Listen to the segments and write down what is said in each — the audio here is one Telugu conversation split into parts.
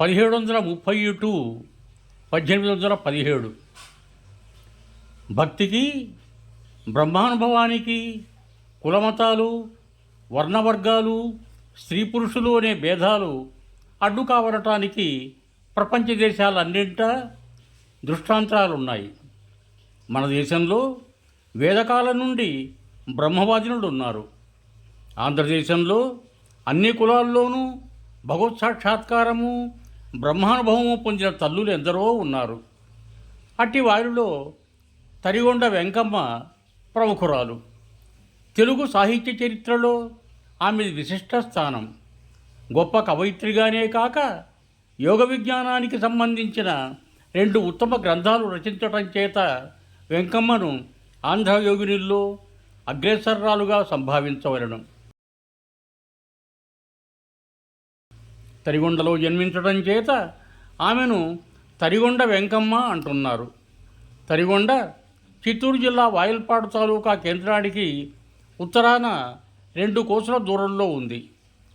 పదిహేడు వందల ముప్పై టు పద్దెనిమిది వందల పదిహేడు. భక్తికి బ్రహ్మానుభవానికి కులమతాలు వర్ణవర్గాలు స్త్రీ పురుషులు అనే భేదాలు అడ్డు కావడటానికి ప్రపంచ దేశాలన్నింటా దృష్టాంతరాలున్నాయి. మన దేశంలో వేదకాలం నుండి బ్రహ్మవాదినుడు ఉన్నారు. ఆంధ్రదేశంలో అన్ని కులాల్లోనూ భగవత్ సాక్షాత్కారము బ్రహ్మానుభవము పొందిన తల్లులు ఎందరో ఉన్నారు. అట్టి వారిలో తరిగొండ వెంకమ్మ ప్రముఖురాలు. తెలుగు సాహిత్య చరిత్రలో ఆమెది విశిష్ట స్థానం. గొప్ప కవయిత్రిగానే కాక యోగ విజ్ఞానానికి సంబంధించిన రెండు ఉత్తమ గ్రంథాలు రచించటం చేత వెంకమ్మను ఆంధ్ర యోగినుల్లో అగ్రేసర్రాలుగా సంభావించవలను. తరిగొండలో జన్మించడం చేత ఆమెను తరిగొండ వెంకమ్మ అంటున్నారు. తరిగొండ చిత్తూరు జిల్లా వాయల్పాడు తాలూకా కేంద్రానికి ఉత్తరాన రెండు కోసుల దూరంలో ఉంది.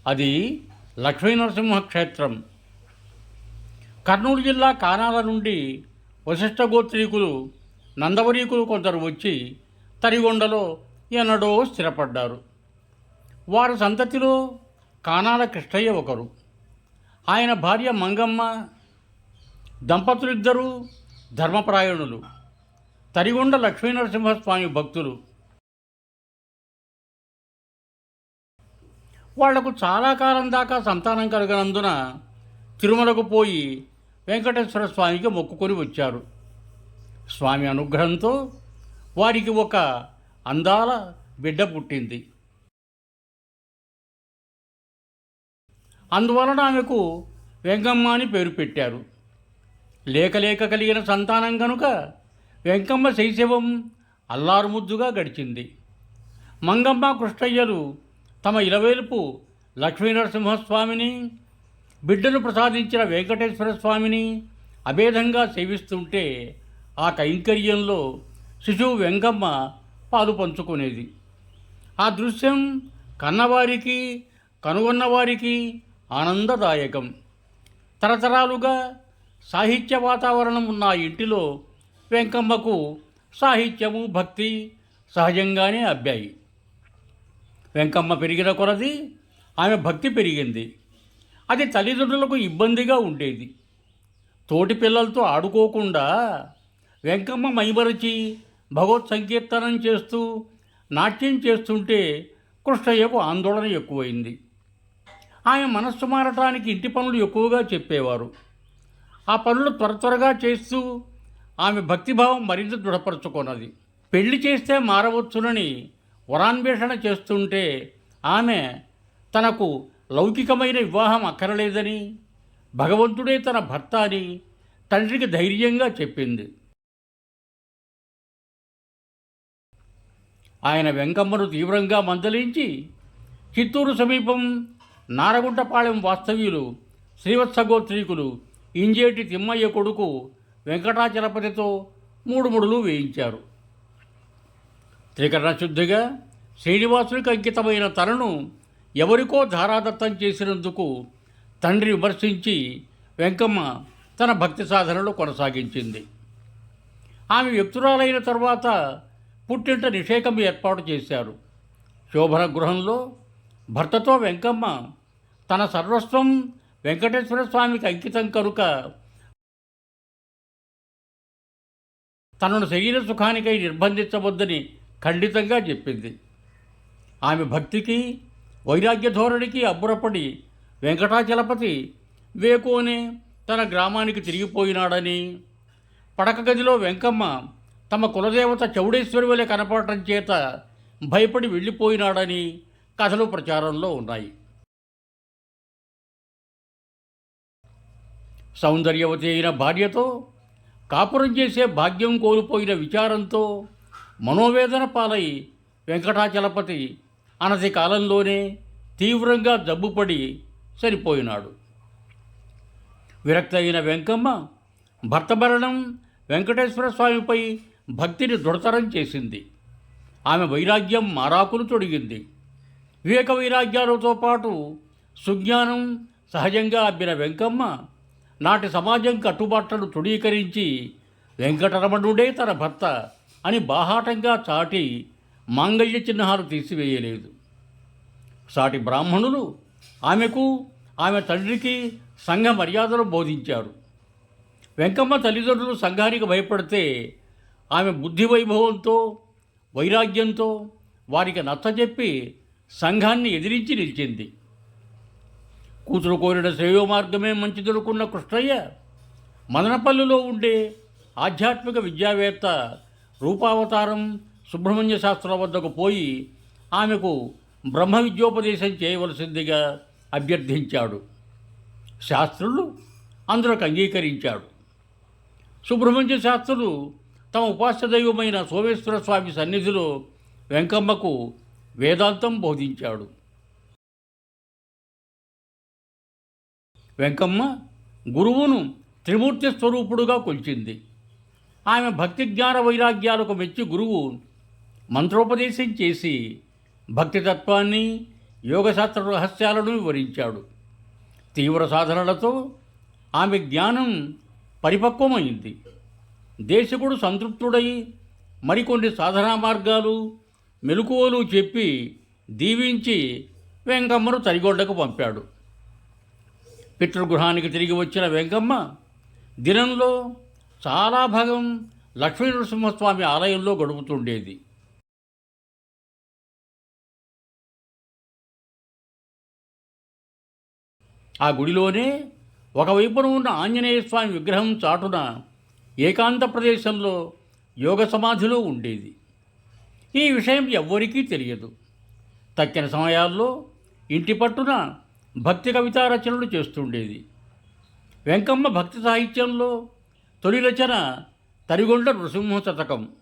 అది లక్ష్మీనరసింహ క్షేత్రం. కర్నూలు జిల్లా కానాల నుండి వశిష్ఠ గోత్రీకులు నందవరీకులు కొందరు వచ్చి తరిగొండలో ఎన్నడో స్థిరపడ్డారు. వారి సంతతిలో కానాల కృష్ణయ్య ఒకరు. ఆయన భార్య మంగమ్మ దంపతులిద్దరూ ధర్మపరాయణులు. తరిగొండ లక్ష్మీనరసింహస్వామి భక్తులు. వాళ్ళకు చాలా కాలం దాకా సంతానం కలగనందున తిరుమలకు పోయి వెంకటేశ్వర స్వామికి మొక్కుకొని వచ్చారు. స్వామి అనుగ్రహంతో వారికి ఒక అందాల బిడ్డ పుట్టింది. అందువలన ఆమెకు వెంకమ్మ అని పేరు పెట్టారు. లేక లేక కలిగిన సంతానం కనుక వెంకమ్మ శైశవం అల్లారుముద్దుగా గడిచింది. మంగమ్మ కృష్ణయ్యలు తమ ఇలవేలుపు లక్ష్మీనరసింహస్వామిని బిడ్డను ప్రసాదించిన వెంకటేశ్వర స్వామిని అభేదంగా సేవిస్తుంటే ఆ కైంకర్యంలో శిశువు వెంకమ్మ పాలు పంచుకునేది. ఆ దృశ్యం కన్నవారికి కనుగొన్నవారికి ఆనందదాయకం. తరతరాలుగా సాహిత్య వాతావరణం ఉన్న ఇంటిలో వెంకమ్మకు సాహిత్యము భక్తి సహజంగానే అబ్బాయి. వెంకమ్మ పెరిగిన కొలది ఆమె భక్తి పెరిగింది. అది తల్లిదండ్రులకు ఇబ్బందిగా ఉండేది. తోటి పిల్లలతో ఆడుకోకుండా వెంకమ్మ మైమరచి భగవత్ సంకీర్తనం చేస్తూ నాట్యం చేస్తుంటే కృష్ణయ్యకు ఆందోళన ఎక్కువైంది. ఆమె మనస్సు మారటానికి ఇంటి పనులు ఎక్కువగా చెప్పేవారు. ఆ పనులు త్వర త్వరగా చేస్తూ ఆమె భక్తిభావం మరింత దృఢపరచుకున్నది. పెళ్ళి చేస్తే మారవచ్చునని వరాన్వేషణ చేస్తుంటే ఆమె తనకు లౌకికమైన వివాహం అక్కరలేదని భగవంతుడే తన భర్త అని తండ్రికి ధైర్యంగా చెప్పింది. ఆయన వెంకమ్మను తీవ్రంగా మందలించి చిత్తూరు సమీపం నారగుంటపాళెం వాస్తవ్యులు శ్రీవత్సగోత్రీకులు ఇంజేటి తిమ్మయ్య కొడుకు వెంకటాచలపతితో మూడు ముడులు వేయించారు త్రికరణశుద్ధిగా శ్రీనివాసునికి అంకితమైన తనను ఎవరికో ధారాదత్తం చేసినందుకు తండ్రి విమర్శించి వెంకమ్మ తన భక్తి సాధనలో కొనసాగించింది. ఆమె వ్యక్తురాలైన తర్వాత పుట్టింట నిషేకం ఏర్పాటు చేశారు. శోభన గృహంలో భర్తతో వెంకమ్మ తన సర్వస్వం వెంకటేశ్వర స్వామికి అంకితం కనుక తనను శరీర సుఖానికై నిర్బంధించవద్దని ఖండితంగా చెప్పింది. ఆమె భక్తికి వైరాగ్య ధోరణికి అబ్బురపడి వెంకటాచలపతి వేకోనే తన గ్రామానికి తిరిగిపోయినాడని పడక గదిలో వెంకమ్మ తమ కులదేవత చౌడేశ్వరి వలె కనపడటం చేత భయపడి వెళ్ళిపోయినాడని కథలు ప్రచారంలో ఉన్నాయి. సౌందర్యవతి అయిన భార్యతో కాపురం చేసే భాగ్యం కోల్పోయిన విచారంతో మనోవేదన పాలై వెంకటాచలపతి అనతి కాలంలోనే తీవ్రంగా జబ్బుపడి చనిపోయినాడు. విరక్త అయిన వెంకమ్మ భర్త మరణం వెంకటేశ్వర స్వామిపై భక్తిని దృఢతరం చేసింది. ఆమె వైరాగ్యం మారాకులు తొడిగింది. వివేక వైరాగ్యాలతో పాటు సుజ్ఞానం సహజంగా అబ్బిన వెంకమ్మ నాటి సమాజం కట్టుబాట్లను తృఢీకరించి వెంకటరమణుడే తన భర్త అని బాహాటంగా చాటి మాంగళ్య చిహ్నాలు తీసివేయలేదు. సాటి బ్రాహ్మణులు ఆమెకు ఆమె తండ్రికి సంఘ మర్యాదలు బోధించారు. వెంకమ్మ తల్లిదండ్రులు సంఘానికి భయపడితే ఆమె బుద్ధి వైభవంతో వైరాగ్యంతో వారికి నచ్చజెప్పి సంఘాన్ని ఎదిరించి నిలిచింది. కూతురు కోరిన శ్రేయో మార్గమే మంచిదనుకున్న కృష్ణయ్య మదనపల్లిలో ఉండే ఆధ్యాత్మిక విద్యావేత్త రూపావతారం సుబ్రహ్మణ్య శాస్త్రం వద్దకు పోయి ఆమెకు బ్రహ్మ విద్యోపదేశం చేయవలసిందిగా అభ్యర్థించాడు. శాస్త్రులు అందులోకి అంగీకరించాడు. సుబ్రహ్మణ్య శాస్త్రులు తమ ఉపాస్య దైవమైన సోమేశ్వర స్వామి సన్నిధిలో వెంకమ్మకు వేదాంతం బోధించాడు. వెంకమ్మ గురువును త్రిమూర్తి స్వరూపుడుగా కొలిచింది. ఆమె భక్తి జ్ఞాన వైరాగ్యాలకు మెచ్చి గురువు మంత్రోపదేశం చేసి భక్తి తత్వాన్ని యోగశాస్త్ర రహస్యాలను వివరించాడు. తీవ్ర సాధనలతో ఆమె జ్ఞానం పరిపక్వమైంది. దేశకుడు సంతృప్తుడై మరికొన్ని సాధనా మార్గాలు మెలకువలు చెప్పి దీవించి వెంకమ్మను తరిగొండకు పంపాడు. పితృగృహానికి తిరిగి వచ్చిన వెంకమ్మ దినంలో చాలా భాగం లక్ష్మీ నరసింహస్వామి ఆలయంలో గడుపుతుండేది. ఆ గుడిలోనే ఒకవైపున ఉన్న ఆంజనేయ స్వామి విగ్రహం చాటున ఏకాంత ప్రదేశంలో యోగ సమాధిలో ఉండేది. ఈ విషయం ఎవ్వరికీ తెలియదు. తక్కిన సమయాల్లో ఇంటి పట్టున భక్తి కవితా రచనలు చేస్తుండేది. వెంకమ్మ భక్తి సాహిత్యంలో తొలి రచన తరిగొండ నృసింహ శతకం.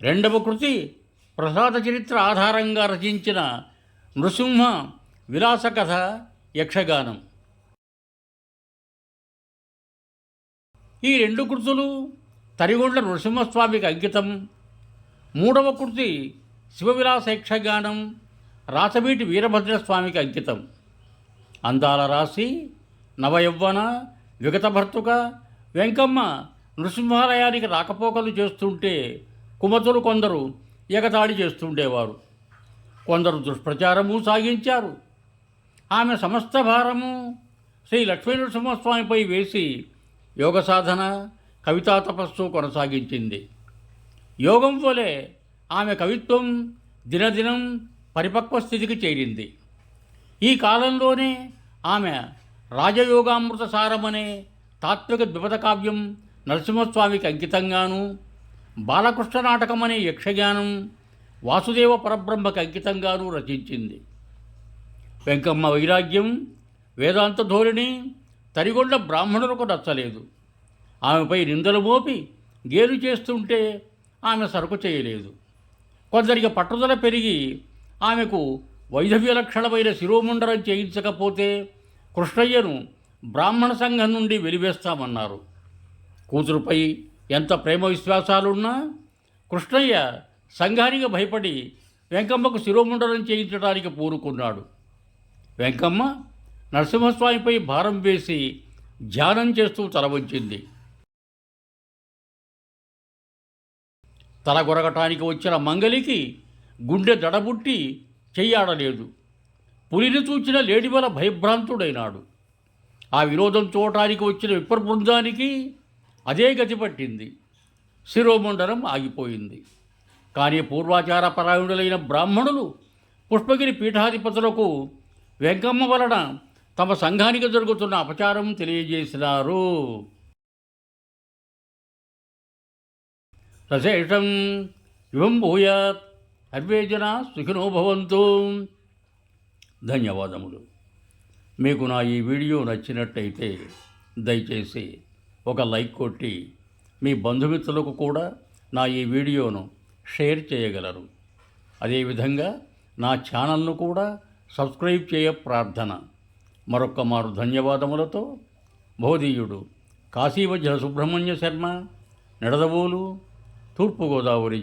రెండవ కృతి ప్రసాద చరిత్ర ఆధారంగా రచించిన నృసింహ విలాస కథ యక్షగానం. ఈ రెండు కృతులు తరిగొండ నృసింహస్వామికి అంకితం. మూడవ కృతి శివవిలాస యక్షగానం రాసవీటి వీరభద్రస్వామికి అంకితం. అందాల రాశి నవయవ్వన విగతభర్తుక వెంకమ్మ నృసింహాలయానికి రాకపోకలు చేస్తుంటే కుమతులు కొందరు ఎగతాళి చేస్తుండేవారు. కొందరు దుష్ప్రచారము సాగించారు. ఆమె సమస్త భారము శ్రీ లక్ష్మీ నరసింహస్వామిపై వేసి యోగ సాధన కవితా తపస్సు కొనసాగించింది. యోగం వలె ఆమె కవిత్వం దినదినం పరిపక్వ స్థితికి చేరింది. ఈ కాలంలోనే ఆమె రాజయోగామృత సారమనే తాత్విక ద్విపద కావ్యం నరసింహస్వామికి అంకితంగాను బాలకృష్ణ నాటకం అనే యక్షగానం వాసుదేవ పరబ్రహ్మకి అంకితంగాను రచించింది. వెంకమ్మ వైరాగ్యం వేదాంత ధోరణి తరిగొండ బ్రాహ్మణులకు నచ్చలేదు. ఆమెపై నిందలు మోపి గేలు చేస్తుంటే ఆమె సరుకు చేయలేదు. కొందరికి పట్టుదల పెరిగి ఆమెకు వైధవ్య లక్షణమైన శిరోముండరం చేయించకపోతే కృష్ణయ్యను బ్రాహ్మణ సంఘం నుండి వెలివేస్తామన్నారు. కూతురుపై ఎంత ప్రేమ విశ్వాసాలున్నా కృష్ణయ్య సంఘానికి భయపడి వెంకమ్మకు శిరోముండనం చేయించడానికి పూనుకున్నాడు. వెంకమ్మ నరసింహస్వామిపై భారం వేసి ధ్యానం చేస్తూ తల తలగొరగటానికి తల వచ్చిన మంగలికి గుండె దడబుట్టి చెయ్యాడలేదు. పులిని చూచిన లేడివల భయభ్రాంతుడైనాడు. ఆ విరోధం చూడటానికి వచ్చిన విప్రబృందానికి అదే గతి పట్టింది. శిరోమండలం ఆగిపోయింది. కానీ పూర్వాచార పరాయణులైన బ్రాహ్మణులు పుష్పగిరి పీఠాధిపతులకు వెంకమ్మ వలన తమ సంఘానికి జరుగుతున్న అపచారం తెలియజేసినారు. సశేషం ఇవం భూయాత్. సర్వే జన సుఖినో భవంతు. ధన్యవాదములు. మీకు నా ఈ వీడియో నచ్చినట్టయితే దయచేసి ఒక లైక్ కొట్టి మీ బంధుమిత్రులకు కూడా నా ఈ వీడియోను షేర్ చేయగలరు. అదేవిధంగా నా ఛానల్ను కూడా సబ్స్క్రైబ్ చేయ ప్రార్థన. మరొక్క మారు ధన్యవాదములతో బోధీయుడు కాశీవజ్ర సుబ్రహ్మణ్య శర్మ నిడదవోలు తూర్పుగోదావరి